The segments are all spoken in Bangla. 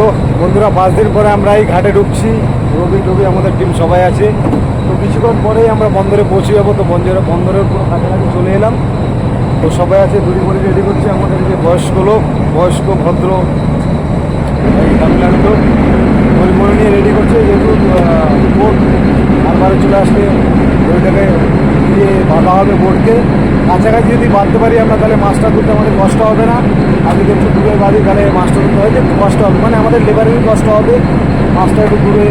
তো বন্ধুরা, পাঁচ দিন পরে আমরা এই ঘাটে ঢুকছি। রবি, টবি, আমাদের টিম সবাই আছে। তো কিছুক্ষণ পরেই আমরা বন্দরে পৌঁছে যাব। তো বন্দরে বন্দরের পুরো কাছাকাছি চলে এলাম। তো সবাই আছে দড়ি ফড়ি রেডি করছে। আমাদের যে বয়স্ক লোক, বয়স্ক, ভদ্র তামিলনাড়ু লোক নিয়ে রেডি করছে। যেহেতু বোট হারবারে চলে আসলে দড়িটাকে দিয়ে বাঁধা হবে বোটকে কাছাকাছি যদি বাঁধতে পারি আমরা, তাহলে মাছটা তুলতে আমাদের কষ্ট হবে না। আর যদি দূরে বাঁধি তাহলে মাছটা তুলতে হয় একটু কষ্ট হবে। মানে আমাদের লেবারেরই কষ্ট হবে মাছটা একটু ঘুরে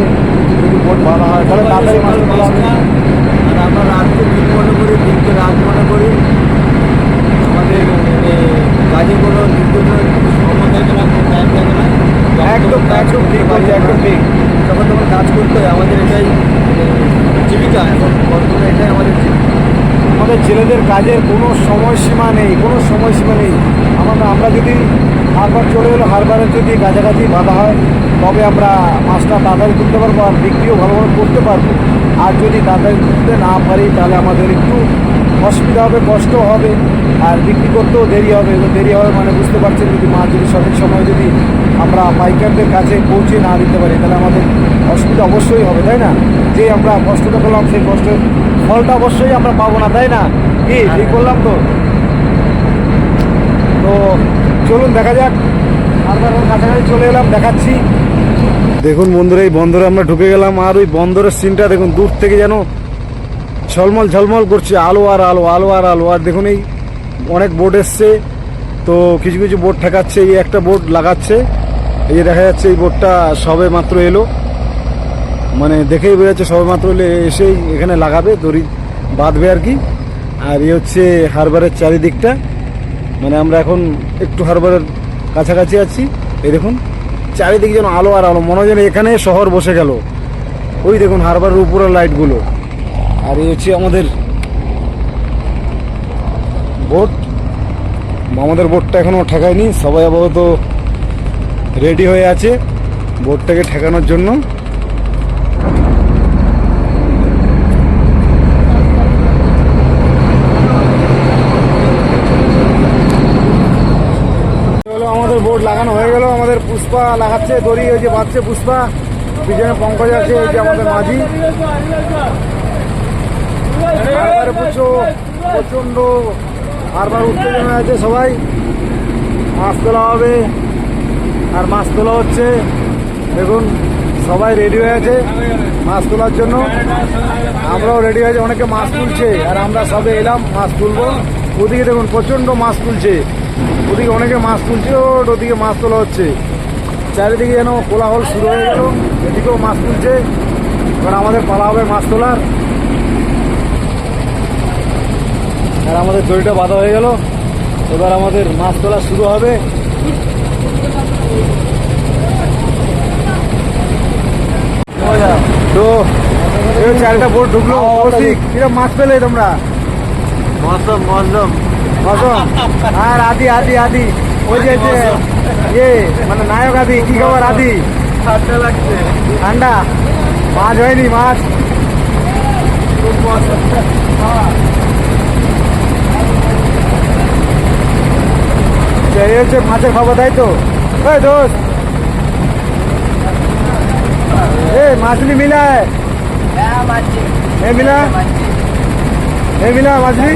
যদি বোট ভালো হয়। তাহলে তাড়াতাড়ি মাছটা তোলা হবে। আর আমরা রাতকে দিন মনে করি দিনকে রাত মনে করি। আমাদের কাজে কোনো সময় থাকে না কোনো টাইম থাকে না। একদম একদম ঠিক বলছে একদম। ঠিক। যখন তখন কাজ করতে হয় আমাদের এটাই জীবিকা। এখন বর্তমানে এটাই আমাদের জীবিকা আমাদের ছেলেদের কাজের কোনো সময়সীমা নেই কোনো সময়সীমা নেই। আমরা আমরা যদি হারবার চলে এলো হারবারের যদি কাছাকাছি বাঁধা হয়, তবে আমরা মাছটা তাড়াতাড়ি তুলতে পারব আর বিক্রিও ভালোভাবে করতে পারব। আর যদি তাড়াতাড়ি তুলতে না পারি, তাহলে আমাদের একটু অসুবিধা হবে, কষ্ট হবে, আর বিক্রি করতেও দেরি হবে। দেরি হবে মানে বুঝতে পারছেন, যদি মাছ যদি সঠিক সময় যদি আমরা পাইকারদের কাছে পৌঁছে না দিতে পারি, তাহলে আমাদের অসুবিধা অবশ্যই হবে, তাই না? যে আমরা কষ্টটা করলাম, সেই কষ্টের ফলটা অবশ্যই আমরা পাবো না, তাই না? কি, ঠিক বললাম তো? তো চলুন, দেখা যাক। আবার কাছাকাছি চলে এলাম, দেখাচ্ছি। দেখুন বন্ধুরা, এই বন্দরে আমরা ঢুকে গেলাম, আর ওই বন্দরের সিনটা দেখুন, দূর থেকে যেন ঝলমল ঝলমল করছে, আলো আর আলো আলো আর আলো। আর দেখুন, এই অনেক বোট এসছে, তো কিছু কিছু বোট ঠেকাচ্ছে, এই একটা বোট লাগাচ্ছে। এই যে দেখা যাচ্ছে, এই বোটটা সবে মাত্র এলো। মানে দেখেই বোঝা যাচ্ছে, সবে মাত্র এলে এসেই এখানে লাগাবে, দড়ি বাঁধবে আর কি। আর এই হচ্ছে হারবারের চারিদিকটা। মানে আমরা এখন একটু হারবারের কাছাকাছি আছি। এই দেখুন, চারিদিকে যেন আলো আর আলো, মনে হয় যেন এখানে শহর বসে গেল। ওই দেখুন হারবারের উপরের লাইটগুলো। আর এই হচ্ছে আমাদের বোট। আমাদের বোটটা এখনও ঠেকায়নি, সবাই আপাতত রেডি হয়ে আছে বোটটাকে ঠেকানোর জন্য। আমাদের বোর্ড লাগানো হয়ে গেল, আমাদের পুষ্পা লাগাচ্ছে, দড়ি ওই যে বাঁধছে পুষ্পা, পিছনে পঙ্কজ আছে, এই যে আমাদের মাঝি। হারবারে প্রচুর প্রচণ্ড উত্তেজনা আছে সবাই। মাছ তোলা হবে, আর মাছ তোলা হচ্ছে। দেখুন, সবাই রেডি হয়ে আছে মাছ তোলার জন্য। আমরাও রেডি হয়েছে অনেকে মাছ তুলছে, আর আমরা সবে এলাম মাছ তুলবো। ওদিকে দেখুন, প্রচণ্ড মাছ তুলছে। ওদিকে অনেকে মাছ তুলছে ওদিকে মাছ তোলা হচ্ছে। চারিদিকে যেন কোলাহল শুরু হয়ে গেল এদিকেও মাছ তুলছে। এবার আমাদের পালা হবে মাছ তোলার। আর আমাদের দড়িটা বাঁধা হয়ে গেল। এবার আমাদের মাছ তোলা শুরু হবে। তো আরেকটা বোট ঢুকলো কৌশিক কিরম মাছ পেলে তোমরা? মজম মজম। আর আদি আদি আদি ওই যে ইয়ে মানে নায়ক আদি কি খবর আদি ঠান্ডা লাগছে। ঠান্ডা? মাছ হয়নি মাছ। এই হচ্ছে মাছের খবর তাই তো? ওই দোষ এ মাছলি মিলা? হ্যাঁ মিলা? হ্যাঁ মিলা মাছলি?